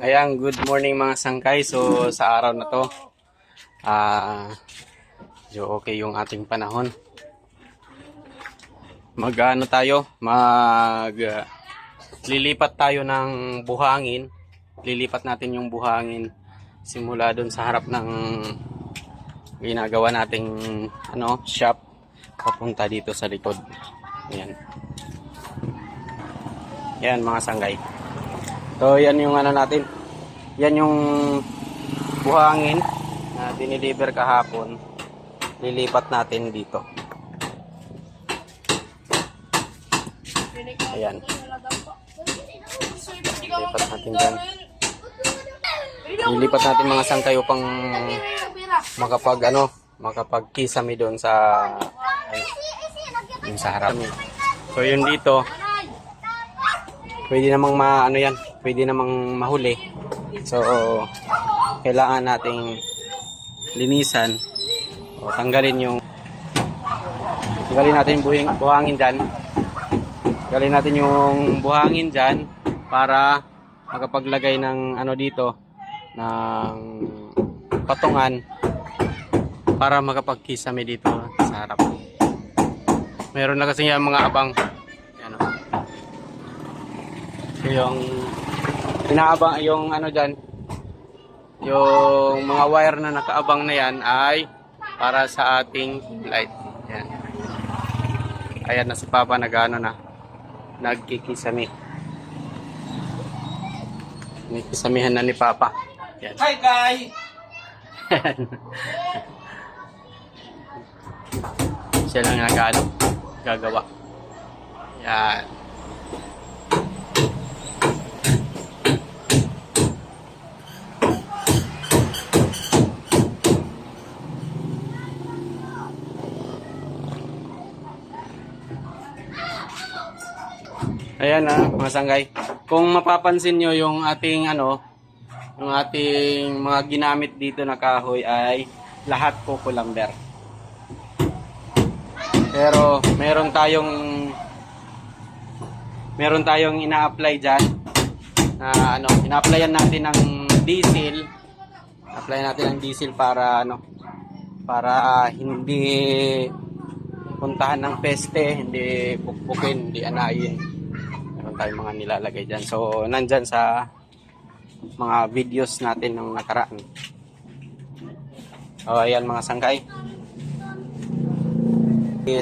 Ayan, good morning mga sangkay. So, sa araw na to, ah, medyo okay yung ating panahon. Mag, ano tayo, mag, ah, lilipat tayo ng buhangin. Lilipat natin yung buhangin simula doon sa harap ng ginagawa nating, ano, shop, papunta dito sa likod. Ayan. Yan mga sanggay. So, yan yung ano natin. Yan yung buhangin na dinideliver kahapon. Lilipat natin dito. Ayan. Lilipat natin dyan. Lilipat natin mga sangkay upang makapag ano, makapag kisame doon sa yung sa harap. So, yun dito. Pwede namang ma ano yan, pwede namang mahuli. So kailangan nating linisan o tanggalin yung tanggalin natin yung buhangin diyan. Tanggalin natin yung buhangin diyan para makapaglagay ng ano dito ng patungan para makapagkisame dito sa harap. Meron na kasi yung mga abang ano, yung inaabang yung ano diyan yung mga wire na nakaabang na yan ay para sa ating light. Yan. Ayan na si Papa nagano na nagkikisami. Nagkisamihan na ni Papa. Yan. Hi guys! siya lang nagano gagawa. Yan Ayan na, mga sanggay. Kung mapapansin nyo yung ating ano, yung ating mga ginamit dito na kahoy ay lahat coco lumber. Pero meron tayong meron tayong ina-apply diyan na ano, ina-applyan natin ng diesel. Apply natin ng diesel para ano para ah, hindi puntahan ng peste, hindi pukpukin, hindi anayin. Meron tayong mga nilalagay diyan. So nandyan sa mga videos natin ng nakaraan. O ayan mga sangkay.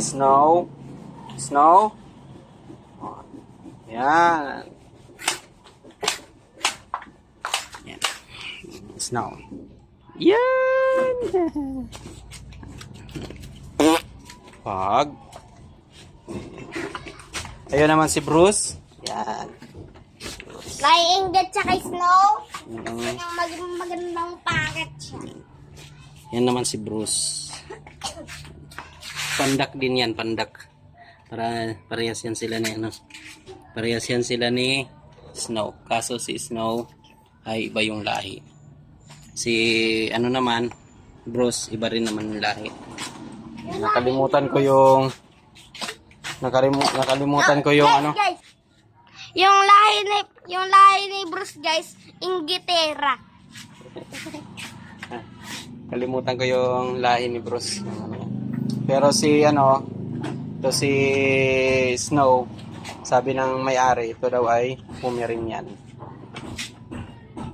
Snow. Snow. O, Yan. Yan. Snow. Yan. Pag. Ayun naman si Bruce. Yan. Flying Dead tsaka Snow. Mm. Yung mag magandang packet siya. Yan naman si Bruce. Pandak din yan, pandak. Para parehas yan sila ni ano. Parehas yan sila ni Snow. Kaso si Snow ay iba yung lahi. Si ano naman, Bruce, iba rin naman yung lahi. Nakalimutan ko yung nakalimu, nakalimutan ko yung ano. Guys, yung lahi ni yung lahi ni Bruce guys, Inglaterra. Kalimutan ko yung lahi ni Bruce. Pero si ano, to si Snow, sabi ng may-ari, ito daw ay Pomeranian.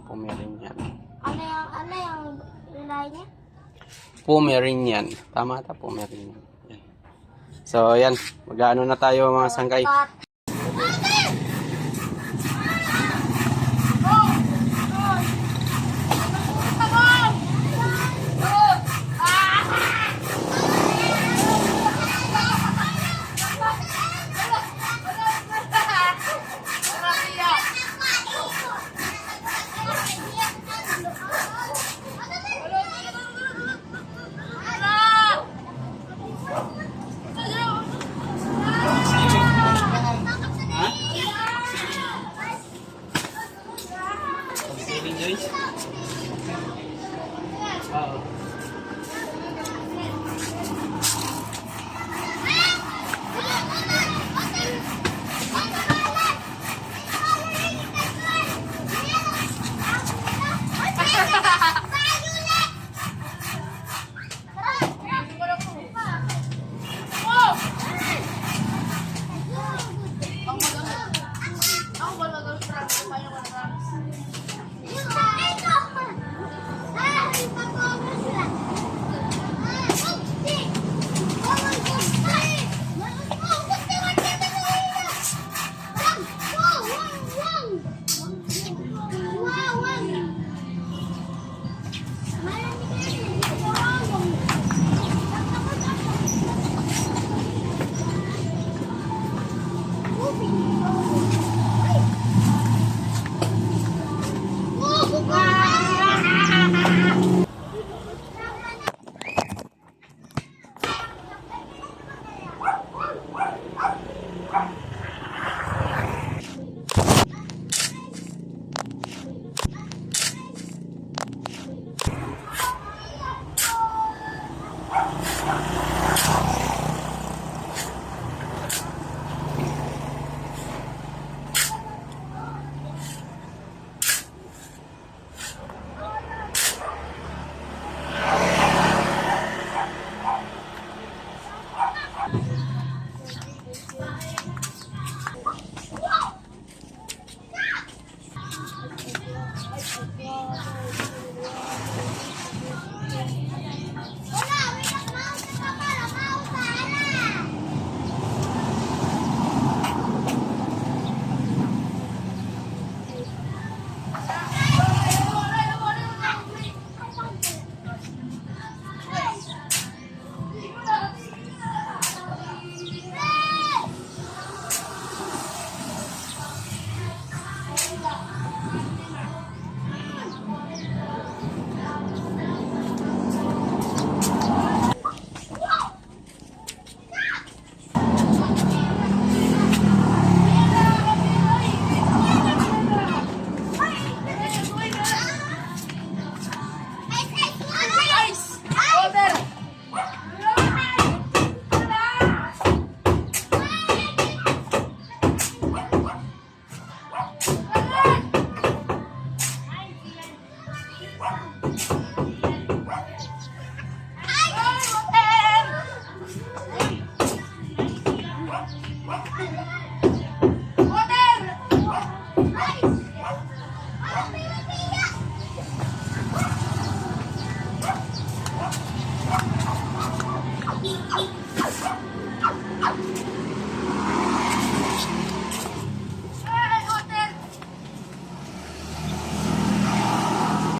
Pomeranian. Ano yung ano yung lahi niya? Pomeranian. Tama ata, Pomeranian. So, yan. Mag-ano na tayo mga sangkay. 아. 아.